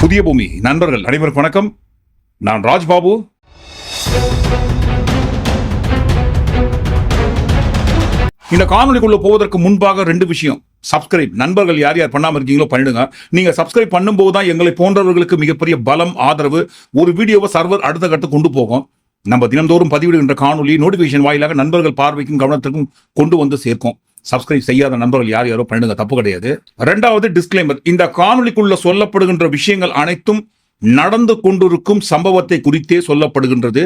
புதிய பூமி. நண்பர்கள் அனைவருக்கும் வணக்கம். நான் ராஜ்பாபு. இந்த காணொலிக்குள்ள போவதற்கு முன்பாக ரெண்டு விஷயம். சப்ஸ்கிரைப் நண்பர்கள் யார் யார் பண்ணாமல் இருக்கீங்களோ பண்ணிடுங்க. நீங்க சப்ஸ்கிரைப் பண்ணும்போது தான் எங்களை போன்றவர்களுக்கு மிகப்பெரிய பலம் ஆதரவு ஒரு வீடியோவை சர்வர் அடுத்த கட்டு கொண்டு போகும். நம்ம தினந்தோறும் பதிவிடுகின்ற காணொலி நோட்டிபிகேஷன் வாயிலாக நண்பர்கள் பார்வைக்கும் கவனத்திற்கும் கொண்டு வந்து சேர்க்கும். சப்ஸ்கிரைப் செய்யாத நண்பர்கள் யார் யாரோ பண்ணிடுங்க தப்பு கிடையாது. ரெண்டாவது டிஸ்க்ளைமர் இந்த காணொலிக்குள்ள சொல்லப்படுகின்ற விஷயங்கள் அனைத்தும் நடந்து கொண்டிருக்கும் சம்பவத்தை குறித்தே சொல்லப்படுகின்றது.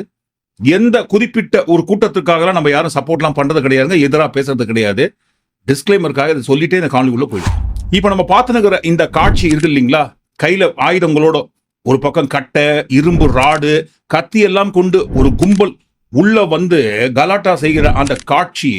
எந்த குறிப்பிட்ட ஒரு கூட்டத்துக்காகலாம் நம்ம யாரும் சப்போர்ட்லாம் பண்றது கிடையாதுங்க எதிராக பேசுறது கிடையாது. டிஸ்க்ளைமருக்காக இதை சொல்லிட்டே இந்த காணொலிக்குள்ள போயிடும். இப்போ நம்ம பார்த்துனுக்கிற இந்த காட்சி இருக்கு இல்லைங்களா? கையில ஆயுதங்களோட ஒரு பக்கம் கட்டை இரும்பு ராடு கத்தி எல்லாம் கொண்டு ஒரு கும்பல் உள்ள வந்து கலாட்டா செய்கிற அந்த காட்சி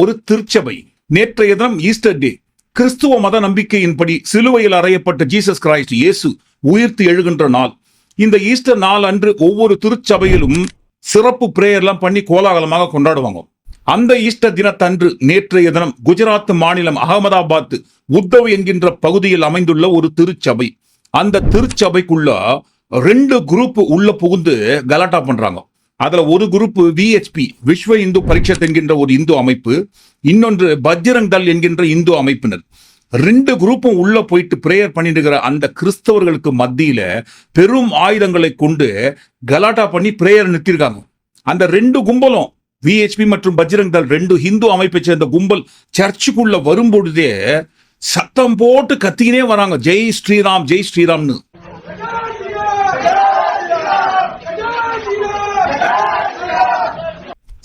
ஒரு திருச்சபை. நேற்றைய தினம் ஈஸ்டர் டே. கிறிஸ்துவ மத நம்பிக்கையின்படி சிலுவையில் அறையப்பட்ட ஜீசஸ் கிரைஸ்ட் இயேசு உயிர்த்து எழுகின்ற நாள். இந்த ஈஸ்டர் நாள் அன்று ஒவ்வொரு திருச்சபையிலும் சிறப்பு பிரேயர்லாம் பண்ணி கோலாகலமாக கொண்டாடுவாங்க. அந்த ஈஸ்டர் தினத்தன்று நேற்றைய தினம் குஜராத் மாநிலம் அகமதாபாத் உத்தவ் என்கின்ற பகுதியில் அமைந்துள்ள ஒரு திருச்சபை. அந்த திருச்சபைக்குள்ள ரெண்டு குரூப் உள்ள புகுந்து கலாட்டா பண்றாங்க. அதுல ஒரு குரூப் விஹெச்பி விஸ்வ இந்து பரிஷத் என்கின்ற ஒரு இந்து அமைப்பு இன்னொன்று பஜ்ரங் தள் என்கின்ற இந்து அமைப்பினர். ரெண்டு குரூப்பும் உள்ள போயிட்டு பிரேயர் பண்ணிடுகிற அந்த கிறிஸ்தவர்களுக்கு மத்தியில பெரும் ஆயுதங்களை கொண்டு கலாட்டா பண்ணி பிரேயர் நிறுத்திருக்காங்க. அந்த ரெண்டு கும்பலும் விஹெச்பி மற்றும் பஜ்ரங் தள் ரெண்டு ஹிந்து அமைப்பை சேர்ந்த கும்பல் சர்ச்சுக்குள்ள வரும்பொழுதே சத்தம் போட்டு கத்திக்கினே வராங்க. ஜெய் ஸ்ரீராம் ஜெய் ஸ்ரீராம்னு.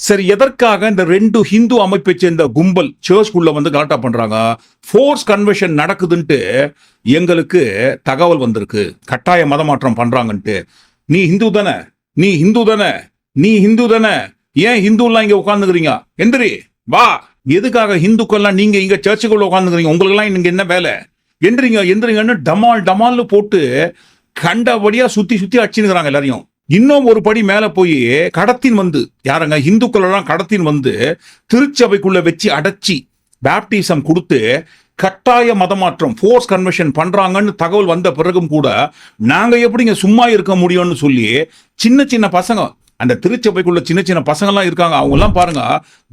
சரி எதற்காக இந்த ரெண்டு ஹிந்து அமைப்பை சேர்ந்த கும்பல் சர்ச்குள்ள வந்து கலாட்டா பண்றாங்க? ஃபோர்ஸ் கன்வெஷன் நடக்குதுன்ட்டு எங்களுக்கு தகவல் வந்திருக்கு. கட்டாய மதமாற்றம் பண்றாங்கன்ட்டு. நீ ஹிந்து தானே? நீ ஹிந்து தானே? நீ ஹிந்து தானே? ஏன் ஹிந்துலாம் இங்க உட்காந்துக்கிறீங்க எந்திரி வா. எதுக்காக ஹிந்துக்கள்லாம் நீங்க இங்க சர்ச்சுக்குள்ள உட்காந்துக்கிறீங்க உங்களுக்குலாம் இங்க என்ன வேலை? எந்திரிங்க எந்திரிங்கன்னு டமால் டமால்னு போட்டு கண்டபடியா சுத்தி சுத்தி அடிச்சுனுக்குறாங்க எல்லாரையும். இன்னும் ஒரு படி மேல போய் கடத்தின் வந்து யாருங்க இந்துக்கள் எல்லாம் கடத்தின் வந்து திருச்சபைக்குள்ள வச்சு அடைச்சி பேப்டிசம் கொடுத்து கட்டாய மதமாற்றம் ஃபோர்ஸ் கன்வென்ஷன் பண்றாங்கன்னு தகவல் வந்த பிறகும் கூட நாங்க எப்படிங்க சும்மா இருக்க முடியும்னு சொல்லி சின்ன சின்ன பசங்க அந்த திருச்சபைக்குள்ள சின்ன சின்ன பசங்கள்லாம் இருக்காங்க அவங்க எல்லாம் பாருங்க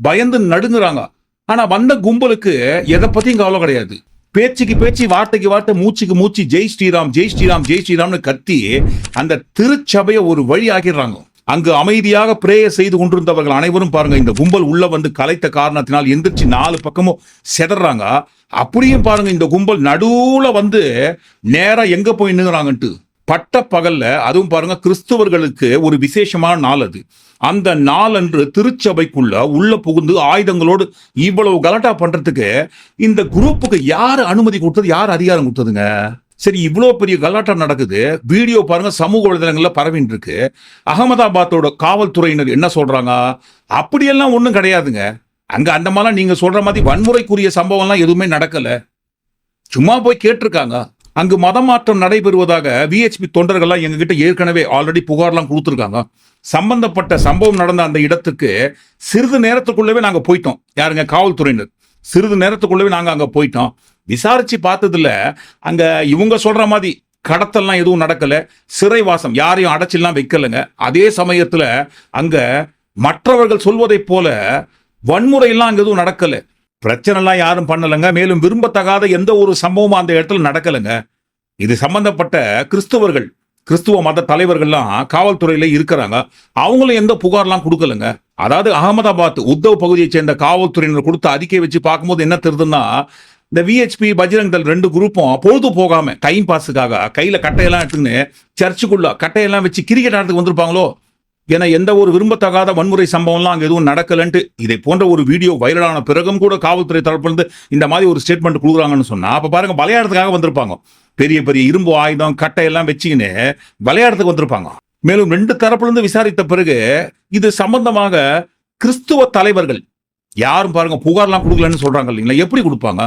பயந்து நடுங்குறாங்க. ஆனா வந்த கும்பலுக்கு எதை பத்தியும் கவலை கிடையாது. பேச்சுக்கு பேச்சு வார்த்தைக்கு வார்த்தை மூச்சுக்கு மூச்சு ஜெய் ஸ்ரீராம் ஜெய் ஸ்ரீராம் ஜெய் ஸ்ரீராம்னு கத்தி அந்த திருச்சபையை ஒரு வழி ஆகிடுறாங்க அங்கு அமைதியாக பிரேயர் செய்து கொண்டிருந்தவர்கள் அனைவரும் பாருங்க இந்த கும்பல் உள்ள வந்து கலைத்த காரணத்தினால் எந்திரிச்சு நாலு பக்கமும் செதறாங்க. அப்படியும் பாருங்க இந்த கும்பல் நடுவுல வந்து நேரா எங்க போய் நின்னுறாங்கன்ட்டு பட்ட பகல்ல அதுவும் பாருங்க கிறிஸ்துவர்களுக்கு ஒரு விசேஷமான நாள் அது. அந்த நாளன்று திருச்சபைக்குள்ள உள்ள புகுந்து ஆயுதங்களோடு இவ்வளவு கலாட்டா பண்றதுக்கு இந்த குரூப்புக்கு யார் அனுமதி கொடுத்தது யார் அதிகாரம் கொடுத்ததுங்க? சரி இவ்வளோ பெரிய கலாட்டா நடக்குது. வீடியோ பாருங்க சமூக வலைதளங்களில் பரவின்னு இருக்கு அகமதாபாத்தோட காவல்துறையினர் என்ன சொல்றாங்க? அப்படியெல்லாம் ஒன்றும் கிடையாதுங்க. அங்க அந்த மாதிரிலாம் நீங்க சொல்ற மாதிரி வன்முறைக்குரிய சம்பவம்லாம் எதுவுமே நடக்கல. சும்மா போய் கேட்டிருக்காங்க. அங்கு மதமாற்றம் நடைபெறுவதாக விஹெச்பி தொண்டர்கள்லாம் எங்ககிட்ட ஏற்கனவே ஆல்ரெடி புகார்லாம் கொடுத்துருக்காங்க. சம்பந்தப்பட்ட சம்பவம் நடந்த அந்த இடத்துக்கு சிறிது நேரத்துக்குள்ளவே நாங்கள் போயிட்டோம். யாருங்க? காவல்துறையினர். சிறிது நேரத்துக்குள்ளவே நாங்கள் அங்கே போயிட்டோம். விசாரிச்சு பார்த்ததுல அங்கே இவங்க சொல்கிற மாதிரி கடத்தல்லாம் எதுவும் நடக்கலை. சிறைவாசம் யாரையும் அடைச்சிலாம் வைக்கலைங்க. அதே சமயத்தில் அங்கே மற்றவர்கள் சொல்வதைப் போல வன்முறையெல்லாம் அங்கே எதுவும் நடக்கலை. பிரச்சனைலாம் யாரும் பண்ணலைங்க. மேலும் விரும்பத்தகாத எந்த ஒரு சம்பவமும் அந்த இடத்துல நடக்கலைங்க. இது சம்பந்தப்பட்ட கிறிஸ்தவர்கள் கிறிஸ்துவ மத தலைவர்கள்லாம் காவல்துறையில இருக்கிறாங்க. அவங்களும் எந்த புகார்லாம் கொடுக்கலங்க. அதாவது அகமதாபாத் உத்தவ் பகுதியை சேர்ந்த காவல்துறையினர் கொடுத்த அறிக்கையை வச்சு பார்க்கும்போது என்ன தெரியுதுன்னா இந்த விஹெச்பி பஜ்ரங் தல் ரெண்டு குரூப்பும் பொழுது போகாம டைம் பாஸுக்காக கையில கட்டையெல்லாம் எடுத்துன்னு சர்ச்சுக்குள்ள கட்டையெல்லாம் வச்சு கிரிக்கெட் ஆடுறதுக்கு வந்திருப்பாங்களோ? என எந்த ஒரு விரும்பத்தகாத வன்முறை சம்பவம்லாம் அங்கே எதுவும் நடக்கலன்ட்டு இதை போன்ற ஒரு வீடியோ வைரலான பிறகும் கூட காவல்துறை தரப்புலேருந்து இந்த மாதிரி ஒரு ஸ்டேட்மெண்ட் கொடுக்குறாங்கன்னு சொன்னால் அப்போ பாருங்க விளையாடுறதுக்காக வந்திருப்பாங்க. பெரிய பெரிய இரும்பு ஆயுதம் கட்டையெல்லாம் வச்சுக்கின்னு விளையாடுறதுக்கு வந்திருப்பாங்க. மேலும் ரெண்டு தரப்புலேருந்து விசாரித்த பிறகு இது சம்பந்தமாக கிறிஸ்துவ தலைவர்கள் யாரும் பாருங்க புகார்லாம் கொடுக்கலன்னு சொல்கிறாங்க இல்லைங்களா? எப்படி கொடுப்பாங்க?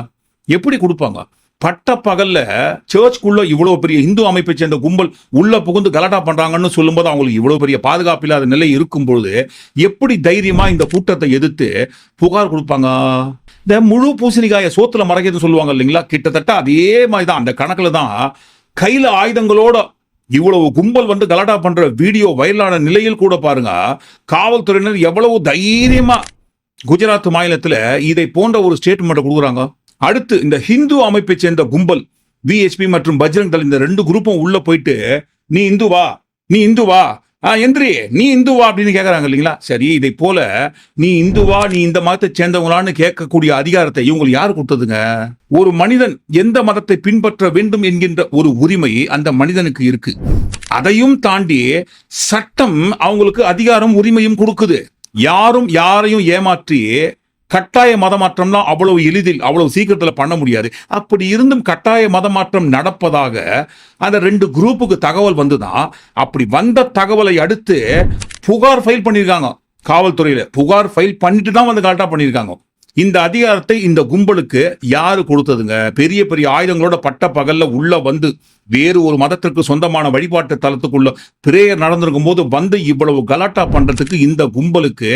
எப்படி கொடுப்பாங்க? பட்ட பகல்ல சர்ச்குள்ள இவ்வளவு பெரிய இந்து அமைப்பை சேர்ந்த கும்பல் உள்ள புகுந்து கலாட்டா பண்றாங்கன்னு சொல்லும்போது அவங்களுக்கு இவ்வளவு பெரிய பாதுகாப்பு இல்லாத நிலை இருக்கும் பொழுது எப்படி தைரியமா இந்த கூட்டத்தை எதிர்த்து புகார் கொடுப்பாங்க? இந்த முழு பூசணிக்காய சோத்துல மறைக்கிறது சொல்லுவாங்க இல்லைங்களா? கிட்டத்தட்ட அதே மாதிரி தான் அந்த கணக்குல தான் கையில ஆயுதங்களோட இவ்வளவு கும்பல் வந்து கலாட்டா பண்ற வீடியோ வயலான நிலையில் கூட பாருங்க காவல்துறையினர் எவ்வளவு தைரியமா குஜராத் மாநிலத்தில் இதை போன்ற ஒரு ஸ்டேட்மெண்ட் கொடுக்குறாங்க. அடுத்து இந்த ஹிந்து அமைப்பை சேர்ந்த கும்பல் விஹெச்பி மற்றும் பஜ்ரங் தள் இந்த ரெண்டு குரூப்பும் உள்ள போயிட்டு நீ இந்துவா நீ இந்துவா ஆ எந்திரி நீ இந்துவா அப்படின்னு கேட்குறாங்க இல்லைங்களா? சரி இதை போல நீ இந்துவா நீ இந்த மதத்தை சேர்ந்தவங்களான்னு கேட்கக்கூடிய அதிகாரத்தை இவங்களுக்கு யார் கொடுத்ததுங்க? ஒரு மனிதன் எந்த மதத்தை பின்பற்ற வேண்டும் என்கின்ற ஒரு உரிமை அந்த மனிதனுக்கு இருக்கு. அதையும் தாண்டி சட்டம் அவங்களுக்கு அதிகாரம் உரிமையும் கொடுக்குது. யாரும் யாரையும் ஏமாற்றி கட்டாய மதமாற்றம்லாம் அவ்வளவு எளிதில் அவ்வளவு சீக்கிரத்தில் பண்ண முடியாது. அப்படி இருந்தும் கட்டாய மதமாற்றம் நடப்பதாக அந்த ரெண்டு குரூப்புக்கு தகவல் வந்துதான் அப்படி வந்த தகவலை அடுத்து புகார் ஃபைல் பண்ணியிருக்காங்க காவல்துறையில. புகார் ஃபைல் பண்ணிட்டு தான் வந்து கரெக்டாக பண்ணியிருக்காங்க இந்த அதிகாரத்தை இந்த கும்பலுக்கு யாரு கொடுத்ததுங்க? பெரிய பெரிய ஆயுதங்களோட பட்ட பகல்ல உள்ள வந்து வேறு ஒரு மதத்திற்கு சொந்தமான வழிபாட்டு தளத்துக்குள்ள பிரேயர் நடந்திருக்கும் போது வந்து இவ்வளவு கலாட்டா பண்றதுக்கு இந்த கும்பலுக்கு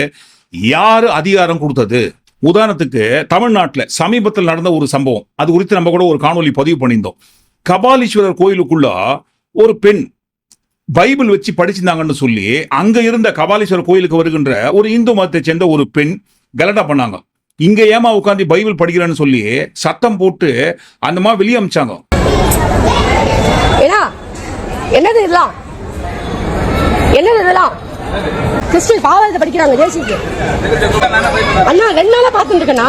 யாரு அதிகாரம் கொடுத்தது? உதாரணத்துக்கு தமிழ்நாட்டில் சமீபத்தில் நடந்த ஒரு சம்பவம். அது குறித்து நம்ம கூட ஒரு காணொலி பதிவு பண்ணியிருந்தோம். கபாலீஸ்வரர் கோயிலுக்குள்ள ஒரு பெண் பைபிள் வச்சு படிச்சிருந்தாங்கன்னு சொல்லி அங்க இருந்த கபாலீஸ்வரர் கோயிலுக்கு வருகின்ற ஒரு இந்து மதத்தை சேர்ந்த ஒரு பெண் கலட்டா பண்ணாங்க. இங்க ஏமா உட்காந்து பைபிள் படிக்கிறேன்னு சொல்லி சத்தம் போட்டு அந்த மாதிரி வெளியே அமிச்சாங்க. என்னது இதெல்லாம்? என்னது இதெல்லாம்? கிறிஸ்டின் பாவத்தை படிக்கிறாங்க ஜேசிக்கு அண்ணா ரெண்டு நாளா பார்த்துட்டு இருக்கேண்ணா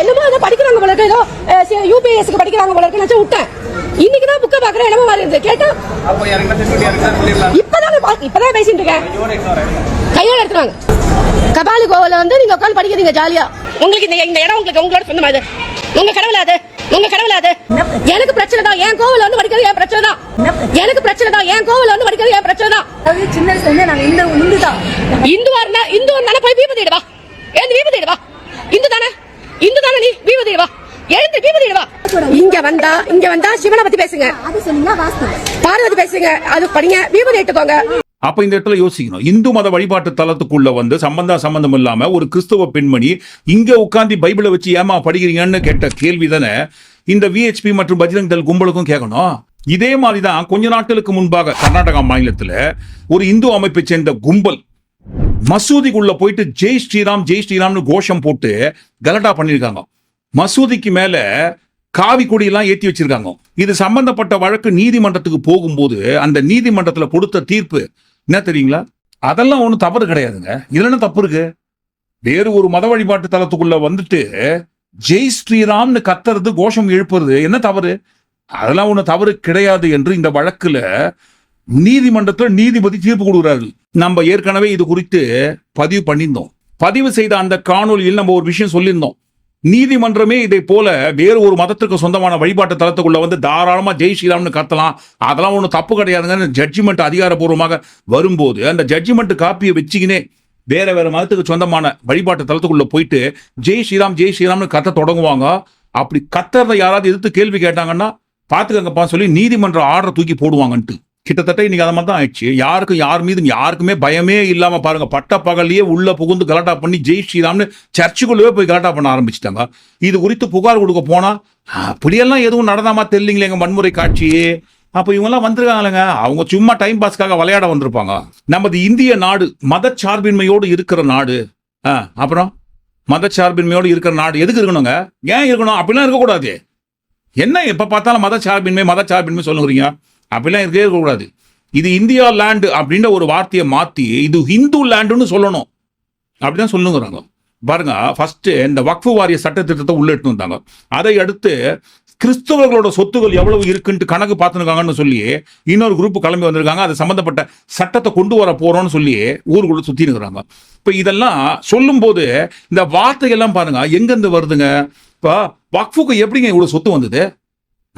என்னமோ அதை படிக்கிறாங்க போல இருக்கு. ஏதோ யூபிஎஸ்க்கு படிக்கிறாங்க போல இருக்கு நான் விட்டேன். இன்னைக்கு தான் புக்கை பார்க்குறேன் என்னமோ மாதிரி இருந்து கேட்டா இப்பதான் பா- இப்பதான் பேசிட்டு இருக்கேன் கையோட எடுத்துறாங்க கபாலி கோவில வந்து நீங்க உட்காந்து படிக்கிறீங்க ஜாலியா. உங்களுக்கு இந்த இந்த இடம் உங்களுக்கு உங்களோட சொந்தமா இது? உங்க கடவுளா அது? உங்க கடவுளா அது? எனக்கு பிரச்சனை தான். என் கோவில் வந்து படிக்கிறது என் பிரச்சனை தான். எனக்கு பிரச்சனை தான். என் கோவில் வந்து படிக்கிறது என் பிரச்சனை தான். சின்ன வயசுல இருந்தே நாங்க இந்து இந்து தான். இந்துவா இருந்தா இந்து இருந்தாலும் போய் வீபதி இடுவா எழுந்து வீபதி இடுவா இந்து தானே? இந்து தானே நீ? வீபதி இடுவா எழுந்து வீபதி இடுவா இங்க வந்தா இங்க வந்தா சிவனை பத்தி பேசுங்க. பார்வதி பேசுங்க. அது படிங்க. வீபதி இட்டுக்கோங்க அப்ப இந்த இடத்துல யோசிக்கணும். இந்து மத வழிபாட்டு தளத்துக்குள்ள வந்து சம்பந்தா சம்பந்தம் இல்லாம ஒரு கிறிஸ்துவ பெண்மணி இங்க உட்காந்து பைபிளை வச்சு ஏமா படிக்கிறீங்கன்னு கேட்ட கேள்வி தானே இந்த விஹெச்பி மற்றும் பஜ்ரங் தல் கும்பலுக்கும் கேட்கணும். இதே மாதிரிதான் கொஞ்ச நாட்களுக்கு முன்பாக கர்நாடகா மாநிலத்துல ஒரு இந்து அமைப்பை சேர்ந்த கும்பல் மசூதிக்குள்ள போயிட்டு ஜெய் ஸ்ரீராம் ஜெய் ஸ்ரீராம்னு கோஷம் போட்டு கலட்டா பண்ணியிருக்காங்க. மசூதிக்கு மேல காவி கொடியெல்லாம் ஏத்தி வச்சிருக்காங்க. இது சம்பந்தப்பட்ட வழக்கு நீதிமன்றத்துக்கு போகும்போது அந்த நீதிமன்றத்துல கொடுத்த தீர்ப்பு என்ன தெரியுங்களா? அதெல்லாம் ஒன்றும் தவறு கிடையாதுங்க. இதுல என்ன தப்பு இருக்கு? வேறு ஒரு மத வழிபாட்டு தலத்துக்குள்ள வந்துட்டு ஜெய் ஸ்ரீராம்னு கத்துறது கோஷம் எழுப்புறது என்ன தவறு? அதெல்லாம் ஒன்றும் தவறு கிடையாது என்று இந்த வழக்குல நீதிமன்றத்தில் நீதிபதி தீர்ப்பு கொடுக்குறாரு. நம்ம ஏற்கனவே இது குறித்து பதிவு பண்ணியிருந்தோம். பதிவு செய்த அந்த காணொளியில் நம்ம ஒரு விஷயம் சொல்லியிருந்தோம். நீதிமன்றமே இதை போல வேறு ஒரு மதத்திற்கு சொந்தமான வழிபாட்டு தளத்துக்குள்ள வந்து தாராளமா ஜெய் ஸ்ரீராம்னு கத்தலாம். அதெல்லாம் ஒன்றும் தப்பு கிடையாதுங்க ஜட்ஜ்மெண்ட் அதிகாரப்பூர்வமாக வரும்போது அந்த ஜட்ஜ்மெண்ட் காப்பியை வச்சுக்கினே வேற வேற மதத்துக்கு சொந்தமான வழிபாட்டு தளத்துக்குள்ள போயிட்டு ஜெய் ஸ்ரீராம் ஜெய் ஸ்ரீராம்னு கத்த தொடங்குவாங்க. அப்படி கத்துறத யாராவது எதிர்த்து கேள்வி கேட்டாங்கன்னா பார்த்துக்கங்கப்பா சொல்லி நீதிமன்ற ஆர்டர் தூக்கி போடுவாங்கன்ட்டு. கிட்டத்தட்ட இன்னைக்கு அதை மாதிரி தான் ஆயிடுச்சு. யாருக்கும் யார் மீதும் யாருக்குமே பயமே இல்லாமல் பாருங்க பட்ட பகலையே உள்ள புகுந்து கலாட்டா பண்ணி ஜெய் ஸ்ரீராம்னு சர்ச்சுக்குள்ளவே போய் கலாட்டா பண்ண ஆரம்பிச்சிட்டாங்க. இது குறித்து புகார் கொடுக்க போனா அப்படியெல்லாம் எதுவும் நடந்தாமா தெரியலீங்களே எங்கள் வன்முறை காட்சி அப்போ இவங்கெல்லாம் வந்திருக்காங்களேங்க. அவங்க சும்மா டைம் பாஸ்க்காக விளையாட வந்திருப்பாங்க. நமது இந்திய நாடு மதச்சார்பின்மையோடு இருக்கிற நாடு. ஆ, அப்புறம்? மதச்சார்பின்மையோடு இருக்கிற நாடு. எதுக்கு இருக்கணுங்க? ஏன் இருக்கணும்? அப்படிலாம் இருக்கக்கூடாது. என்ன எப்போ பார்த்தாலும் மதச்சார்பின்மை மதச்சார்பின்மை சொல்லுங்கிறீங்க அப்படிலாம் இருக்கவே இருக்கக்கூடாது இது இந்தியா லேண்டு அப்படின்ற ஒரு வார்த்தையை மாற்றி இது ஹிந்து லேண்டுன்னு சொல்லணும். அப்படிதான் சொல்லுங்கிறாங்க. பாருங்க ஃபஸ்ட்டு இந்த வக்ஃபு வாரிய சட்ட திட்டத்தை உள்ள எடுத்து வந்தாங்க. அதை அடுத்து கிறிஸ்தவர்களோட சொத்துகள் எவ்வளவு இருக்குன்ட்டு கணக்கு பார்த்துருக்காங்கன்னு சொல்லி இன்னொரு குரூப் கிளம்பி வந்திருக்காங்க. அது சம்மந்தப்பட்ட சட்டத்தை கொண்டு வர போகிறோன்னு சொல்லி ஊருக்குள்ளே சுத்தி இருக்கிறாங்க இப்போ இதெல்லாம் சொல்லும்போது இந்த வார்த்தையெல்லாம் பாருங்க எங்கேருந்து வருதுங்க? இப்போ வக்ஃபுக்கு எப்படிங்க இவ்வளோ சொத்து வந்தது?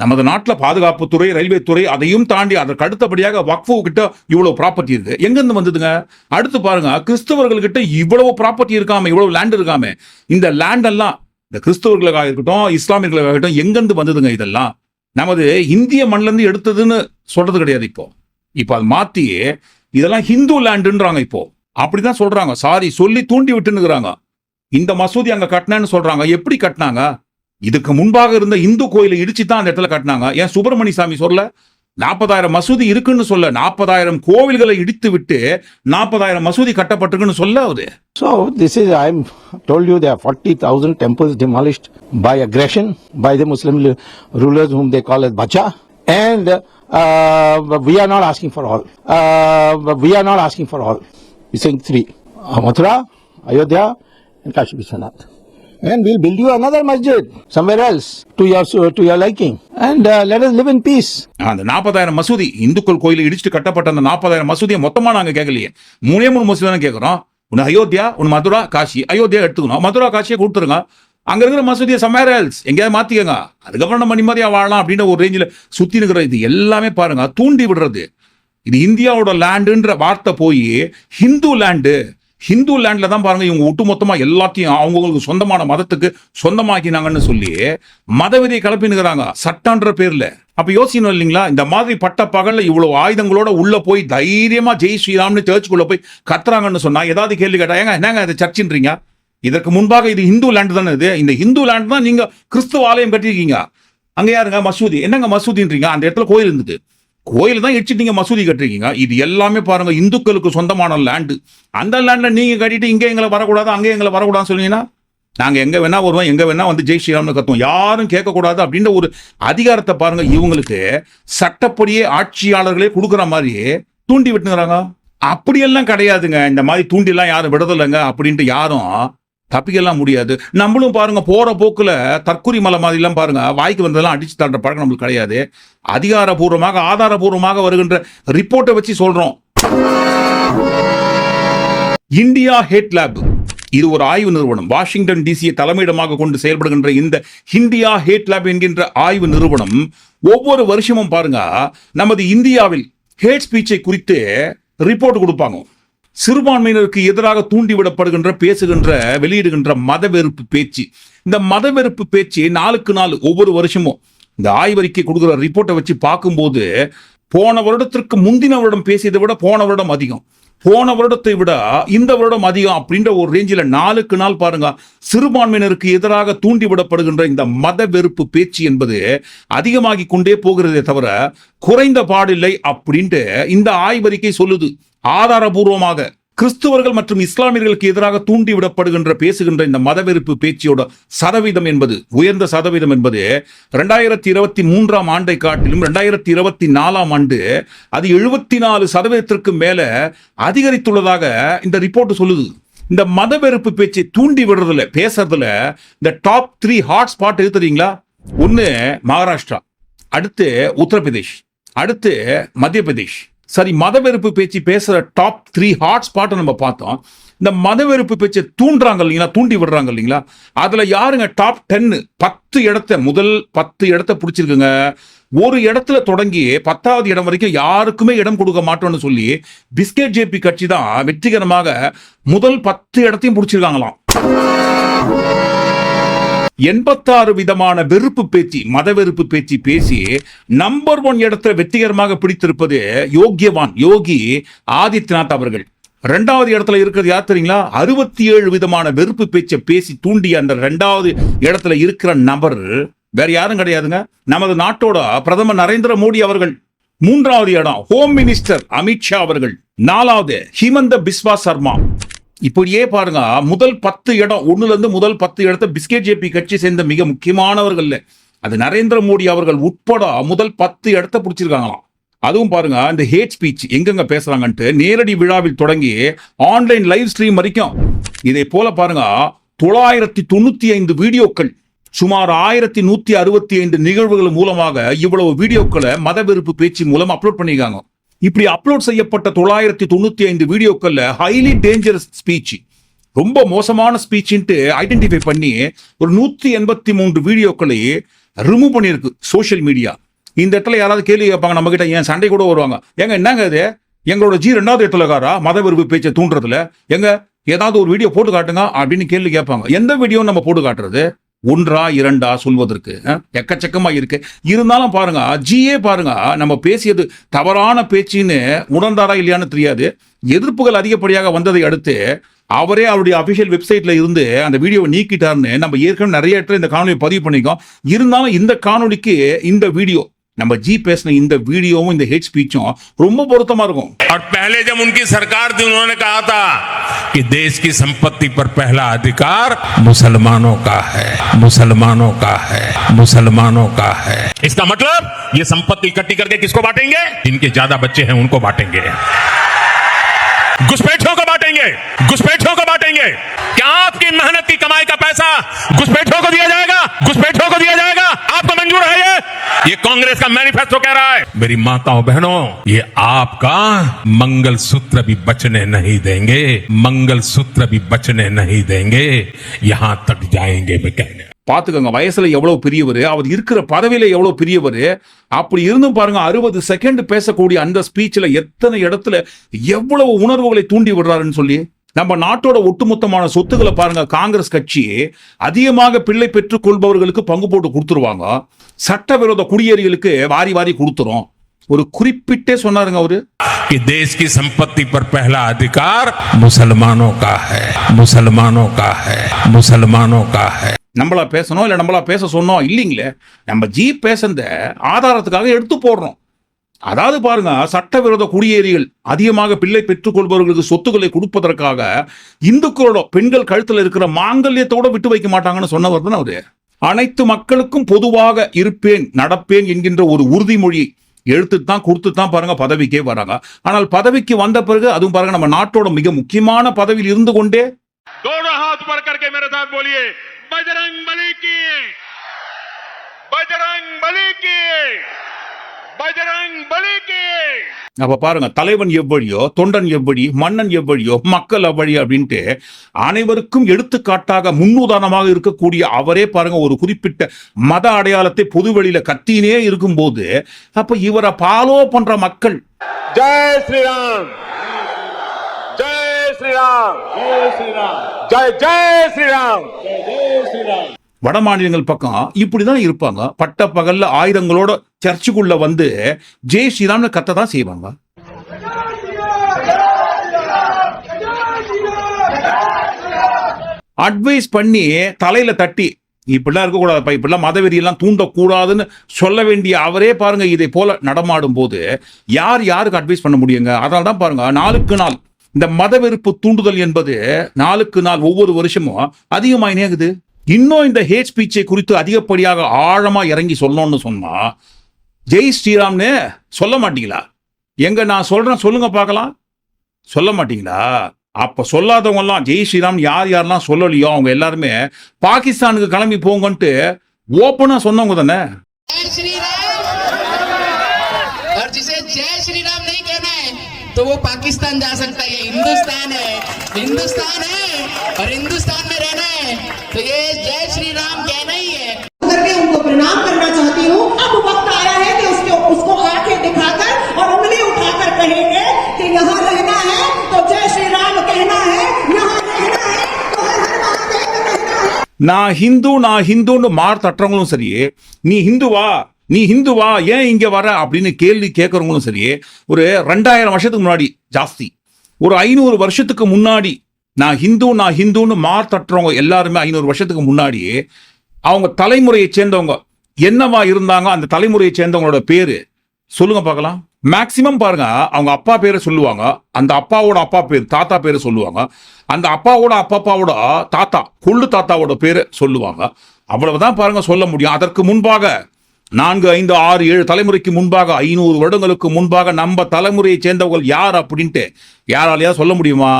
நமது நாட்டில் பாதுகாப்புத்துறை ரயில்வே துறை அதையும் தாண்டி அதற்கு அடுத்தபடியாக வக்ஃபு கிட்ட இவ்வளவு ப்ராப்பர்ட்டி இருக்கு. எங்கிருந்து வந்ததுங்க? அடுத்து பாருங்க கிறிஸ்தவர்கள்கிட்ட இவ்வளவு ப்ராப்பர்ட்டி இருக்காம இவ்வளவு லேண்ட் இருக்காம. இந்த லேண்ட் எல்லாம் இந்த கிறிஸ்தவர்களுக்காக இருக்கட்டும் இஸ்லாமியர்களுக்காக இருக்கட்டும் எங்கிருந்து வந்ததுங்க இதெல்லாம்? நமது இந்திய மண்ணிலிருந்து எடுத்ததுன்னு சொல்றது கிடையாது இப்போ. இப்போ அது மாத்தி இதெல்லாம் ஹிந்து லேண்டுன்றாங்க இப்போ. அப்படிதான் சொல்றாங்க. சாரி சொல்லி தூண்டி விட்டுன்னுக்குறாங்க. இந்த மசூதி அங்க கட்டினேன்னு சொல்றாங்க. எப்படி கட்டினாங்க? இதுக்கு முன்பாக இருந்த இந்து கோயிலை இடிச்சு தான் அந்த இடத்துல கட்டினாங்க ஏன் சுப்பிரமணி சாமி சொல்ல நாற்பதாயிரம் மசூதி இருக்குன்னு சொல்ல நாற்பதாயிரம் கோவில்களை இடித்து விட்டு நாற்பதாயிரம் மசூதி கட்டப்பட்டிருக்குன்னு சொல்ல அது so this is I am told you there forty thousand temples demolished by aggression by the Muslim rulers whom they call Bachcha and we are not asking for all we are not asking for all is three Mathura Ayodhya and Kashi Vishwanath and we'll build you another masjid somewhere else to your uh, to your liking. And uh, let us live in peace. அந்த நாற்பதாயிரம் மசூதி இந்துக்கள் கோயிலை இடிச்சுட்டு கட்டப்பட்ட அந்த நாற்பதாயிரம் மசூதியை மொத்தமா நாங்க கேட்கலையே மூணே மூணு மசூதி தானே கேட்கிறோம் ஒன்னு அயோத்தியா உன் மதுரா காஷி அயோத்தியா எடுத்துக்கணும். மதுரா காஷியை கொடுத்துருங்க. அங்க இருக்கிற மசூதியை சம்மேர் எல்ஸ் எங்கேயாவது மாத்திக்கங்க. அதுக்கப்புறம் நம்ம நிம்மதியா வாழலாம் அப்படின்ற ஒரு ரேஞ்சில் சுத்தி இருக்கிற இது எல்லாமே பாருங்க. தூண்டி விடுறது. இது இந்தியாவோட லேண்டுன்ற வார்த்தை போய் ஹிந்து லேண்டு ஹிந்து லேண்டில் தான் பாருங்க இவங்க ஒட்டுமொத்தமாக எல்லாத்தையும் அவங்களுக்கு சொந்தமான மதத்துக்கு சொந்தமாக்கினாங்கன்னு சொல்லி மதவெறியை கலப்பினுக்கிறாங்க சட்டன்ற பேரில். அப்போ யோசிக்கணும் இல்லைங்களா? இந்த மாதிரி பட்ட பகலில் இவ்வளோ ஆயுதங்களோட உள்ளே போய் தைரியமாக ஜெய் ஸ்ரீராம்னு சர்ச்சுக்குள்ளே போய் கத்துறாங்கன்னு சொன்னால் ஏதாவது கேள்வி கேட்டால் ஏங்க என்னங்க இது சர்ச்சின்றீங்க? இதற்கு முன்பாக இது ஹிந்து லேண்ட் தானே இது? இந்த ஹிந்து லேண்ட் தான் நீங்கள் கிறிஸ்துவ ஆலயம் கட்டியிருக்கீங்க. அங்கே யாருங்க? மசூதி. என்னங்க மசூதின்றீங்க? அந்த இடத்துல கோயில் இருந்தது. கோயில் தான் இடிச்சுட்டு நீங்கள் மசூதி கட்டுறீங்க. இது எல்லாமே பாருங்க இந்துக்களுக்கு சொந்தமான லேண்டு அந்த லேண்டை நீங்கள் கட்டிட்டு இங்கே எங்களை வரக்கூடாது அங்கே எங்களை வரக்கூடாதுன்னு சொன்னீங்கன்னா நாங்கள் எங்கே வேணா வருவோம் எங்கே வேணா வந்து ஜெய் ஸ்ரீராம்னு கத்துவோம். யாரும் கேட்கக்கூடாது அப்படின்ற ஒரு அதிகாரத்தை பாருங்க இவங்களுக்கு சட்டப்படியே ஆட்சியாளர்களே கொடுக்குற மாதிரி தூண்டி விட்டுங்கிறாங்க. அப்படியெல்லாம் கிடையாதுங்க. இந்த மாதிரி தூண்டிலாம் யாரும் விடுதலைங்க அப்படின்ட்டு யாரும் தப்பிக்கலாம் முடியாது. நம்மளும் பாருங்க போற போக்குல தற்குறி மலை மாதிரிலாம் பாருங்க வாய்க்கு வந்ததெல்லாம் அடிச்சு தள்ளுற பழக்கம் நம்மளுக்கு கிடையாது. அதிகாரபூர்வமாக ஆதாரபூர்வமாக வருகின்ற ரிப்போர்ட்டை வச்சு சொல்றோம். India hate lab. இது ஒரு ஆய்வு நிறுவனம். வாஷிங்டன் டிசியை தலைமையிடமாக கொண்டு செயல்படுகின்ற இந்த இந்தியா ஹேட் லேப் என்கின்ற ஆய்வு நிறுவனம் ஒவ்வொரு வருஷமும் பாருங்க நமது இந்தியாவில் ஹேட் ஸ்பீச்சை குறித்து ரிப்போர்ட் கொடுப்பாங்க. சிறுபான்மையினருக்கு எதிராக தூண்டிவிடப்படுகின்ற பேசுகின்ற வெளியிடுகின்ற மத வெறுப்பு பேச்சு. இந்த மத வெறுப்பு பேச்சு நாளுக்கு நாள் ஒவ்வொரு வருஷமும் இந்த ஆய்வறிக்கை கொடுக்குற ரிப்போர்ட்டை வச்சு பார்க்கும்போது போன வருடத்திற்கு முந்தின வருடம் பேசியதை விட போன வருடம் அதிகம். போன வருடத்தை விட இந்த வருடம் அதிகம் அப்படின்ற ஒரு ரேஞ்சில் நாளுக்கு நாள் பாருங்க சிறுபான்மையினருக்கு எதிராக தூண்டிவிடப்படுகின்ற இந்த மத வெறுப்பு பேச்சு என்பது அதிகமாகி கொண்டே போகிறதே தவிர குறைந்த பாடில்லை அப்படின்ட்டு இந்த ஆய்வறிக்கை சொல்லுது. ஆதாரபூர்வமாக கிறிஸ்துவர்கள் மற்றும் இஸ்லாமியர்களுக்கு எதிராக தூண்டிவிடப்படுகின்ற பேசுகின்ற இந்த மதவெறுப்பு பேச்சியோட சதவீதம் என்பது உயர்ந்த சதவீதம் என்பது ரெண்டாயிரத்தி இருபத்தி மூன்றாம் ஆண்டை காட்டிலும் ரெண்டாயிரத்தி இருபத்தி நாலாம் ஆண்டு அது எழுபத்தி நாலு சதவீதத்திற்கு மேலே அதிகரித்துள்ளதாக இந்த ரிப்போர்ட் சொல்லுது. இந்த மதவெறுப்பு பேச்சை தூண்டி விடுறதுல பேசுறதுல இந்த டாப் த்ரீ ஹாட் ஸ்பாட் எது தெரியுங்களா? ஒன்று மகாராஷ்டிரா அடுத்து உத்தரப்பிரதேஷ் அடுத்து மத்திய பிரதேஷ் சரி மதவெறுப்பு பேச்சு பேசுற டாப் த்ரீ ஹாட் ஸ்பாட்டை நம்ம பார்த்தோம். இந்த மதவெறுப்பு பேச்சை தூண்டுறாங்க இல்லைங்களா? தூண்டி விடுறாங்க இல்லைங்களா? அதுல யாருங்க டாப் டென்னு பத்து இடத்த முதல் பத்து இடத்த பிடிச்சிருக்குங்க. ஒரு இடத்துல தொடங்கி பத்தாவது இடம் வரைக்கும் யாருக்குமே இடம் கொடுக்க மாட்டோம்னு சொல்லி பிஸ்கெட் ஜேபி கட்சி தான் வெற்றிகரமாக முதல் பத்து இடத்தையும் பிடிச்சிருக்காங்களாம். எண்பத்தாறு விதமான வெறுப்பு பேச்சு மத வெறுப்பு பேச்சு பேசி நம்பர் ஒன் இடத்துல வெற்றிகரமாக பிடித்திருப்பது யோகியவான் யோகி ஆதித்யநாத் அவர்கள். ரெண்டாவது இடத்துல இருக்கிறது யார் தெரியுங்களா? அறுபத்தி ஏழு விதமான வெறுப்பு பேச்சை பேசி தூண்டிய அந்த ரெண்டாவது இடத்துல இருக்கிற நபர் வேற யாரும் கிடையாதுங்க. நமது நாட்டோட பிரதமர் நரேந்திர மோடி அவர்கள். மூன்றாவது இடம் ஹோம் மினிஸ்டர் அமித்ஷா அவர்கள். நாலாவது ஹிமந்த பிஸ்வா சர்மா. இப்படியே பாருங்க முதல் பத்து இடம் ஒன்றுலேருந்து இருந்து முதல் பத்து இடத்த பிஸ்கெட் ஜேபி கட்சி சேர்ந்த மிக முக்கியமானவர்கள் அது நரேந்திர மோடி அவர்கள் உட்பட முதல் பத்து இடத்த பிடிச்சிருக்காங்களாம். அதுவும் பாருங்க இந்த ஹேட் ஸ்பீச் எங்கெங்க பேசுறாங்கன்ட்டு நேரடி விழாவில் தொடங்கி ஆன்லைன் லைவ் ஸ்ட்ரீம் வரைக்கும். இதை போல பாருங்க தொள்ளாயிரத்தி தொண்ணூத்தி ஐந்து வீடியோக்கள் சுமார் ஆயிரத்தி நூத்தி அறுபத்தி ஐந்து நிகழ்வுகள் மூலமாக இவ்வளவு வீடியோக்களை மத வெறுப்பு பேச்சு மூலம் அப்லோட் பண்ணியிருக்காங்க. இப்படி அப்லோட் செய்யப்பட்ட தொள்ளாயிரத்தி தொண்ணூற்றி ஐந்து வீடியோக்களில் ஹைலி டேஞ்சரஸ் ஸ்பீச் ரொம்ப மோசமான ஸ்பீச்சுன்ட்டு ஐடென்டிஃபை பண்ணி ஒரு நூற்றி எண்பத்தி மூன்று வீடியோக்களை ரிமூவ் பண்ணியிருக்கு சோஷியல் மீடியா இந்த இடத்துல யாராவது கேள்வி கேட்பாங்க நம்ம கிட்ட ஏன் சண்டை கூட வருவாங்க? ஏங்க என்னங்க இது? எங்களோட ஜி ரெண்டாவது இடத்துலக்காரா மத வெறுப்பு பேச்சை தூண்டுறதுல. எங்க ஏதாவது ஒரு வீடியோ போட்டு காட்டுங்க அப்படின்னு கேள்வி கேட்பாங்க. எந்த வீடியோ நம்ம போட்டு காட்டுறது? ஒன்றா இரண்டா சொல்வதற்கு எக்கச்சக்கமாக இருக்கு. இருந்தாலும் பாருங்க ஜியே பாருங்க நம்ம பேசியது தவறான பேச்சுன்னு உணர்ந்தாரா இல்லையான்னு தெரியாது. எதிர்ப்புகள் அதிகப்படியாக வந்ததை அடுத்து அவரே அவருடைய அபிஷியல் வெப்சைட்ல இருந்து அந்த வீடியோவை நீக்கிட்டாருன்னு நம்ம ஏற்கனவே நிறைய இடத்துல இந்த காணொலியை பதிவு பண்ணிக்கோம் இருந்தாலும் இந்த காணொலிக்கு இந்த வீடியோ நம்ம ஜி பேசின இந்த வீடியோவும் இந்த ஹெட் ஸ்பீச்சும் ரொம்ப பொருத்தமா இருக்கும் और पहले जब उनकी सरकार थी उन्होंने कहा था कि देश की संपत्ति पर पहला अधिकार मुसलमानों का है मुसलमानों का है मुसलमानों का है इसका मतलब ये संपत्ति इकट्ठी करके किसको बांटेंगे जिनके ज्यादा बच्चे हैं उनको बांटेंगे घुसपैठियों को बांटेंगे घुसपैठियों को बांटेंगे क्या आपकी मेहनत की कमाई का पैसा घुसपैठियों को दिया जाएगा घुसपैठियों को दिया जाएगा कांग्रेस का मैनिफेस्टो कह रहा है मेरी माताओं बहनों ये आपका मंगल सूत्र भी बचने नहीं देंगे मंगल सूत्र भी बचने नहीं देंगे यहां तक जाएंगे मैं कहने பாத்துக்கோங்க வயசுல எவ்வளவு பெரியவர் அவர் இருக்கிற பதவியில எவ்வளவு பெரியவர் அப்படி இருந்தும் பாருங்க அறுபது செகண்ட் பேசக்கூடிய அந்த ஸ்பீச்ல எத்தனை இடத்துல எவ்வளவு உணர்வுகளை தூண்டி விடுறாருன்னு சொல்லி நம்ம நாட்டோட ஒட்டுமொத்தமான சொத்துக்களை பாருங்க காங்கிரஸ் கட்சி அதிகமாக பிள்ளை பெற்றுக் கொள்பவர்களுக்கு பங்கு போட்டு கொடுத்துருவாங்க சட்டவிரோத குடியேறிகளுக்கு வாரி வாரி கொடுத்துரும் ஒரு குறிப்பிட்டே சொன்னாருங்க அவரு कि देश की संपत्ति पर पहला अधिकार मुसलमानों का है मुसलमानों का है मुसलमानों का है நம்மளா பேசணும் இல்ல நம்மளா பேச சொன்னோம் இல்லைங்களே நம்ம ஜி பேசுனத ஆதாரத்துக்காக எடுத்து போடுறோம் அதாவது பாருங்க சட்டவிரோத குடியேறிகள் அதிகமாக பிள்ளை பெற்றுக்கொள்பவர்களுக்கு சொத்துக்களை கொடுப்பதற்காக இந்துக்களோட பெண்கள் கழுத்தில் இருக்கிற மாங்கல்யத்தோட விட்டு வைக்க மாட்டாங்கன்னு சொன்னவர் தான் அவரு. அனைத்து மக்களுக்கும் பொதுவாக இருப்பேன் நடப்பேன் என்கின்ற ஒரு உறுதிமொழியை எழுத்து தான் கொடுத்து தான் பாருங்க பதவிக்கே வராங்க. ஆனால் பதவிக்கு வந்த பிறகு அதுவும் பாருங்க நம்ம நாட்டோட மிக முக்கியமான பதவியில் இருந்து கொண்டே பஜரங் பலி அப்ப பாருங்க தலைவன் எவ்வழியோ தொண்டன் எவ்வழி மன்னன் எவ்வழியோ மக்கள் அவ்வழி அப்படின்ட்டு அனைவருக்கும் எடுத்துக்காட்டாக முன்னுதாரணமாக இருக்கக்கூடிய அவரே பாருங்க ஒரு குறிப்பிட்ட மத அடையாளத்தை பொதுவெளியில கத்தினே இருக்கும்போது அப்ப இவரை ஃபாலோ பண்ற மக்கள். ஜெய் ஸ்ரீராம். ஜெய் ஸ்ரீராம். ஜெய் ஸ்ரீராம். ஜெய் ஜெய் ஸ்ரீராம். வட மாநிலங்கள் பக்கம் இப்படிதான் இருப்பாங்க. பட்ட பகல்ல ஆயுதங்களோட சர்ச்சுக்குள்ள வந்து ஜெய் ஸ்ரீராம்னு கத்த தான் செய்வாங்க. அட்வைஸ் பண்ணி தலையில தட்டி இப்படிலாம் இருக்கக்கூடாதுப்பா இப்படிலாம் மதவெறி எல்லாம் தூண்டக்கூடாதுன்னு சொல்ல வேண்டிய அவரே பாருங்க இதை போல நடமாடும் போது யார் யாருக்கு அட்வைஸ் பண்ண முடியுங்க? அதனால தான் பாருங்க நாளுக்கு நாள் இந்த மதவெறுப்பு தூண்டுதல் என்பது நாளுக்கு நாள் ஒவ்வொரு வருஷமும் அதிகமாயினே இருக்குது. இன்னும் இந்த ஹேட் ஸ்பீச்சை குறித்து அதிகப்படியாக ஆழமா இறங்கி சொல்லணும்னு சொன்னா ஜெய் ஸ்ரீராம்னு சொல்ல மாட்டீங்களா எங்க நான் சொல்றேன் சொல்லுங்க பார்க்கலாம் சொல்ல மாட்டீங்களா அப்ப சொல்லாதவங்க எல்லாம் ஜெய் ஸ்ரீராம் யார் யாரெல்லாம் சொல்லலையோ அவங்க எல்லாருமே பாகிஸ்தானுக்கு கிளம்பி போங்கன்ட்டு ஓப்பனா சொன்னவங்க தானே जय श्री राम और जिसे जय श्री राम नहीं कहना है तो वो पाकिस्तान जा सकता है ये हिंदुस्तान है हिंदुस्तान है और हिंदुस्तान நான் ஹிந்து நான் ஹிந்துன்னு மார் தட்டுறவங்களும் சரி நீ ஹிந்துவா நீ ஹிந்துவா ஏன் இங்கே வர? அப்படின்னு கேள்வி கேட்குறவங்களும் சரி ஒரு ரெண்டாயிரம் வருஷத்துக்கு முன்னாடி ஜாஸ்தி. ஒரு ஐநூறு வருஷத்துக்கு முன்னாடி நான் ஹிந்து நான் ஹிந்துன்னு மார் தட்டுறவங்க எல்லாருமே ஐநூறு வருஷத்துக்கு முன்னாடி அவங்க தலைமுறையை சேர்ந்தவங்க என்னவா இருந்தாங்க? அந்த தலைமுறையை சேர்ந்தவங்களோட பேர் சொல்லுங்க பார்க்கலாம். மேக்சிமம் பாருங்க அவங்க அப்பா பேரை சொல்லுவாங்க. அந்த அப்பாவோட அப்பா பேர் தாத்தா பேரை சொல்லுவாங்க. அந்த அப்பாவோட அப்பாப்பாவோட தாத்தா கொள்ளு தாத்தாவோட பேரை சொல்லுவாங்க. அவ்வளவுதான் பாருங்க சொல்ல முடியும். அதற்கு முன்பாக நான்கு ஐந்து ஆறு ஏழு தலைமுறைக்கு முன்பாக ஐநூறு வருடங்களுக்கு முன்பாக நம்ம தலைமுறையை சேர்ந்தவர்கள் யார் அப்படின்ட்டு யாராலையா சொல்ல முடியுமா?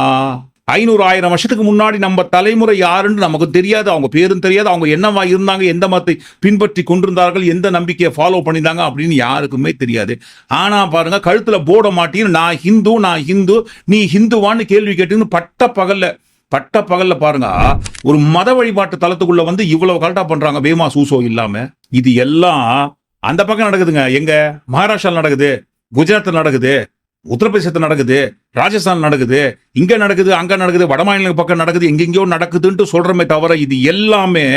ஐநூறு ஆயிரம் வருஷத்துக்கு முன்னாடி நம்ம தலைமுறை யாருன்னு நமக்கு தெரியாது. அவங்க பேரும் தெரியாது. அவங்க என்னவா இருந்தாங்க எந்த மதத்தை பின்பற்றி கொண்டிருந்தார்கள் எந்த நம்பிக்கையை ஃபாலோ பண்ணியிருந்தாங்க அப்படின்னு யாருக்குமே தெரியாது. ஆனால் பாருங்க கழுத்தில் போட மாட்டேன்னு நான் ஹிந்து நான் ஹிந்து நீ ஹிந்துவான்னு கேள்வி கேட்டுன்னு பட்ட பகல்ல பட்ட பகல்ல பாருங்க ஒரு மத வழிபாட்டு தளத்துக்குள்ள வந்து இவ்வளவு கரெக்டா பண்றாங்க வேமா சூசோ இல்லாம. இது எல்லாம் அந்த பக்கம் நடக்குதுங்க. எங்க? மகாராஷ்டிரால நடக்குது குஜராத்தில் நடக்குது. உத்தரப்பிரதேசத்தில் நடக்குது ராஜஸ்தான் நடக்குது இங்க நடக்குது அங்க நடக்குது வட மாநில பக்கம் நடக்குது எங்கெங்கயோ நடக்குதுன்ட்டு சொல்றமே தவிர இது எல்லாமே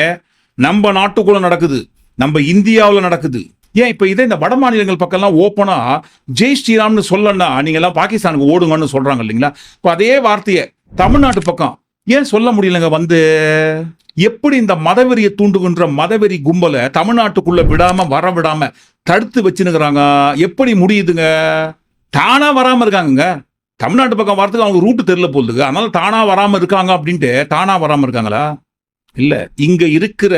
நம்ம நாட்டுக்குள்ள நடக்குது நம்ம இந்தியாவில் நடக்குது. ஏன் இப்போ இதே இந்த வட மாநிலங்கள் பக்கம்லாம் ஓப்பனாக ஜெய் ஸ்ரீராம்னு சொல்லனா நீங்கள்லாம் பாகிஸ்தானுக்கு ஓடுங்கன்னு சொல்கிறாங்க இல்லைங்களா? இப்போ அதே வார்த்தையை தமிழ்நாட்டு பக்கம் ஏன் சொல்ல முடியலங்க வந்து? எப்படி இந்த மதவெறியை தூண்டுகின்ற மதவெறி கும்பலை தமிழ்நாட்டுக்குள்ளே விடாமல் வர விடாமல் தடுத்து வச்சுனுக்குறாங்க எப்படி முடியுதுங்க? தானாக வராமல் இருக்காங்கங்க. தமிழ்நாட்டு பக்கம் வரதுக்கு அவங்க ரூட்டு தெரியல போகுதுங்க அதனால தானாக வராமல் இருக்காங்க அப்படின்ட்டு தானாக வராமல் இருக்காங்களா? இல்லை. இங்கே இருக்கிற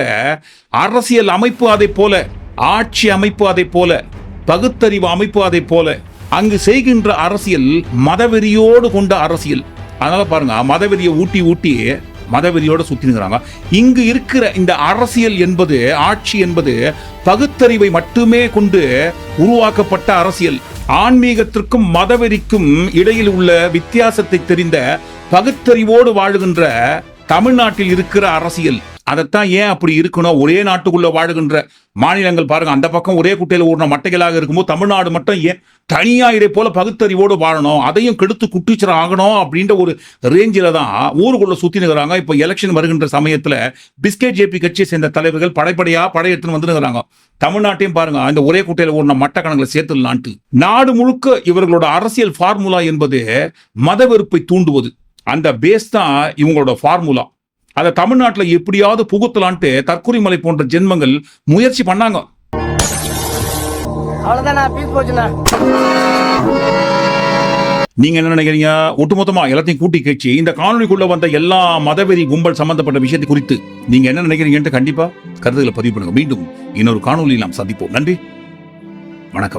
அரசியல் அமைப்பு அதை போல ஆட்சி அமைப்பு அதை போல பகுத்தறிவு அமைப்பு அதை போல அங்கு செய்கின்ற அரசியல் மதவெறியோடு கொண்ட அரசியல். அதனால பாருங்க மதவெறியை ஊட்டி ஊட்டி மதவெறியோட சுத்தினுங்கிறாங்க. இங்கு இருக்கிற இந்த அரசியல் என்பது ஆட்சி என்பது பகுத்தறிவை மட்டுமே கொண்டு உருவாக்கப்பட்ட அரசியல். ஆன்மீகத்திற்கும் மதவெறிக்கும் இடையில் உள்ள வித்தியாசத்தை தெரிந்த பகுத்தறிவோடு வாழுகின்ற தமிழ்நாட்டில் இருக்கிற அரசியல். அதைத்தான் ஏன் அப்படி இருக்கணும்? ஒரே நாட்டுக்குள்ள வாழுகின்ற மாநிலங்கள் பாருங்க அந்த பக்கம் ஒரே குட்டையில் ஓடின மட்டைகளாக இருக்கும்போது தமிழ்நாடு மட்டும் ஏன் தனியா இதை போல பகுத்தறிவோடு வாழணும்? அதையும் கெடுத்து குட்டிச்சர் ஆகணும் அப்படின்ற ஒரு ரேஞ்சில தான் ஊருக்குள்ள சுத்தி நிற்கிறாங்க இப்போ எலெக்ஷன் வருகின்ற சமயத்துல பிஸ்கெட் ஜேபி கட்சியை சேர்ந்த தலைவர்கள் படைப்படையா படையெடுத்துன்னு வந்து நிற்கிறாங்க தமிழ்நாட்டையும் பாருங்க இந்த ஒரே குட்டையில் ஓடின மட்ட கணக்கில் சேர்த்துடலான்ட்டு. நாடு முழுக்க இவர்களோட அரசியல் ஃபார்முலா என்பது மத வெறுப்பை தூண்டுவது. அந்த பேஸ் தான் இவங்களோட ஃபார்முலா அதை தமிழ்நாட்டில் எப்படியாவது புகுத்தலான்ட்டு தற்கொலைமலை போன்ற ஜென்மங்கள் முயற்சி பண்ணாங்க. நீங்க என்ன நினைக்கிறீங்க? ஒட்டுமொத்தமா எல்லாத்தையும் கூட்டி கட்சி இந்த காணொலிக்குள்ள வந்த எல்லா மதவெறி கும்பல் சம்பந்தப்பட்ட விஷயத்தை குறித்து நீங்க என்ன நினைக்கிறீங்கன்ட்டு கண்டிப்பா கருத்துக்களை பதிவு பண்ணுங்க. மீண்டும் இன்னொரு காணொலியில் நாம் சந்திப்போம். நன்றி. வணக்கம்.